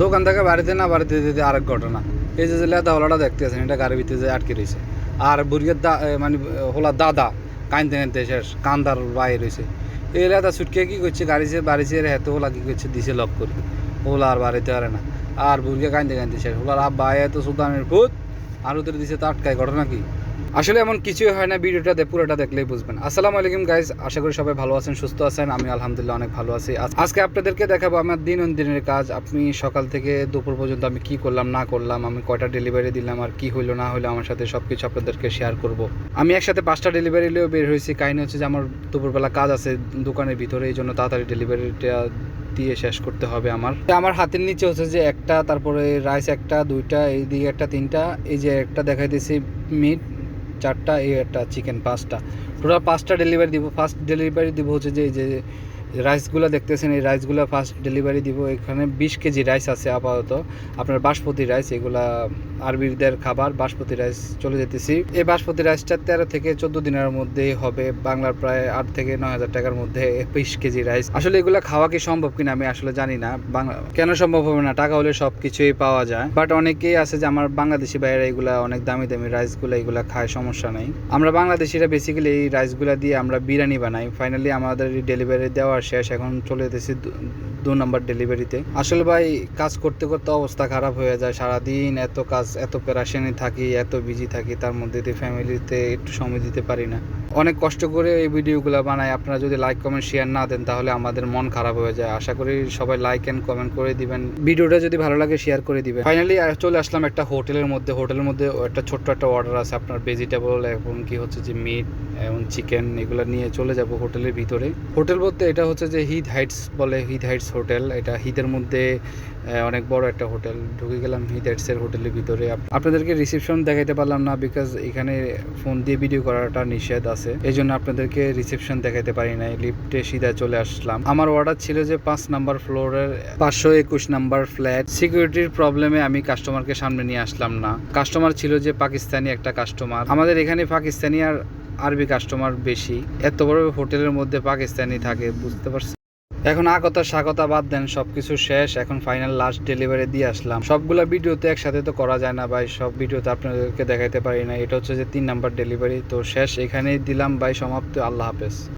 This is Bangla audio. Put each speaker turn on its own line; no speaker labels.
দোকান থেকে বাড়িতে না বাড়িতে যেতে আরেক ঘটনা, এই যে লেদাওয়ালাটা দেখতে আছেন এটা গাড়ির ভিতরে যে আটকে রয়েছে। আর বুড়িয়ার দা মানে হোলা দাদা কানতে কানতে শেষ, কান্দার বাইরে রয়েছে। এই লেদা ছুটকে কী করছে, গাড়ি সে বাড়ি সে হেতে ওলা কি করছে, দিছে লক করে। ওলা আর বাড়িতে পারে না। আর বুড়িয়া কানতে কানতে শেষ ওলার আব্বা আয় তো সুলতানের ভূত, আর ওদের দিছে তো আটকায়, ঘটনা কি? আসলে এমন কিছুই হয় না, ভিডিওটা পুরোটা দেখলেই বুঝবেন। আসসালামু আলাইকুম গাইজ আশা করি সবাই ভালো আছেন, সুস্থ আছেন, আমি আলহামদুলিল্লাহ অনেক ভালো আছি। আজকে আপনাদেরকে দেখাবো আমার দিন দিনের কাজ, আপনি সকাল থেকে দুপুর পর্যন্ত আমি কি করলাম, না করলাম, আমি কয়টা ডেলিভারি দিলাম, আর কি হইল, না হইল, আমার সাথে সব কিছু আপনাদেরকে শেয়ার করব। আমি একসাথে পাঁচটা ডেলিভারি নিয়েও বের হয়েছি, কাহিনী হচ্ছে যে আমার দুপুরবেলা কাজ আছে দোকানের ভিতরে, এই জন্য তাড়াতাড়ি ডেলিভারিটা দিয়ে শেষ করতে হবে আমার। আমার হাতের নিচে হচ্ছে যে একটা, তারপরে রাইস একটা, দুইটা এই দিকে একটা, তিনটা, এই যে একটা দেখাইতেছি মিট চারটা, এই একটা চিকেন পাঁচটা। টোটাল পাঁচটা ডেলিভারি দিব ফার্স্ট ডেলিভারি দিব হচ্ছে যে যে রাইসগুলো দেখতেছেন, এই রাইসগুলো ফার্স্ট ডেলিভারি দিব। এখানে বিশ কেজি রাইস আছে আপাতত। আপনার বাসপতি রাইস এগুলা আরবিদের খাবার, বাসমতি রাইস চলে যেতেছি। এই বাসমতি রাইসটা তেরো থেকে চোদ্দ দিনের মধ্যেই হবে। বাংলার প্রায় আট থেকে নয় হাজার টাকার মধ্যে বিশ কেজি রাইস। আসলে এগুলো খাওয়া কি সম্ভব কিনা আমি আসলে জানি না। কেন সম্ভব হবে না? টাকা হলে সব কিছুই পাওয়া যায়। বাট অনেকেই আছে যে আমার বাংলাদেশি বাইরে এগুলা অনেক দামি দামি রাইসগুলো এগুলা খায়, সমস্যা নেই। আমরা বাংলাদেশিরা বেসিক্যালি এই রাইসগুলা দিয়ে আমরা বিরিয়ানি বানাই। ফাইনালি আমাদের ডেলিভারি দেওয়া শেষ। এখন চলে যেতেছি দু- নম্বর ডেলিভারিতে। আসলে ভাই, কাজ করতে করতে অবস্থা খারাপ হয়ে যায়। সারাদিন এত কাজ, এত প্যারাশানি থাকি, এত বিজি থাকি, তার মধ্যে দিয়ে ফ্যামিলিতে একটু সময় দিতে পারি না। অনেক কষ্ট করে এই ভিডিওগুলো বানাই। আপনারা যদি লাইক কমেন্ট শেয়ার না দেন, তাহলে আমাদের মন খারাপ হয়ে যায়। আশা করি সবাই লাইক এন্ড কমেন্ট করে দিবেন। ভিডিওটা যদি ভালো লাগে শেয়ার করে দিবেন। ফাইনালি চলে আসলাম একটা হোটেলের মধ্যে। হোটেলের মধ্যে একটা ছোট্ট একটা অর্ডার আছে আপনার ভেজিটেবল এবং কি হচ্ছে যে মিট এবং চিকেন এগুলো নিয়ে চলে যাব হোটেলের ভিতরে। হোটেল বলতে এটা হচ্ছে যে হিদ হাইটস বলে। হিদ হাইটস হোটেল, এটা হিদের মধ্যে অনেক বড় একটা হোটেল। ঢুকে গেলাম হিদ হাইটসের হোটেলের ভিতরে। আপনাদেরকে রিসেপশন দেখাইতে পারলাম না বিকজ এখানে ফোন দিয়ে ভিডিও করাটা নিষেধ আছে। এই জন্য আপনাদেরকে রিসেপশন দেখাইতে পারি নাই। লিফটে সিধা চলে আসলাম। আমার অর্ডার ছিল যে পাঁচ নাম্বার ফ্লোরের পাঁচশো একুশ নাম্বার ফ্ল্যাট সিকিউরিটির প্রবলেমে আমি কাস্টমারকে সামনে নিয়ে আসলাম না। কাস্টমার ছিল যে পাকিস্তানি একটা কাস্টমার আমাদের এখানে পাকিস্তানি আর আরবি কাস্টমার বেশি। এত বড় হোটেলের মধ্যে পাকিস্তানি থাকে, বুঝতে পারছি এখন আগতা স্বাগতা বাদ দেন, সবকিছু শেষ, এখন ফাইনাল লাস্ট ডেলিভারি দিয়ে আসলাম। সবগুলা ভিডিওতে একসাথে তো করা যায় না ভাই, সব ভিডিওতে আপনাদেরকে দেখাইতে পারি না এটা হচ্ছে যে তিন নাম্বার ডেলিভারি তো শেষ এখানেই দিলাম ভাই, সমাপ্ত, আল্লাহ হাফেজ।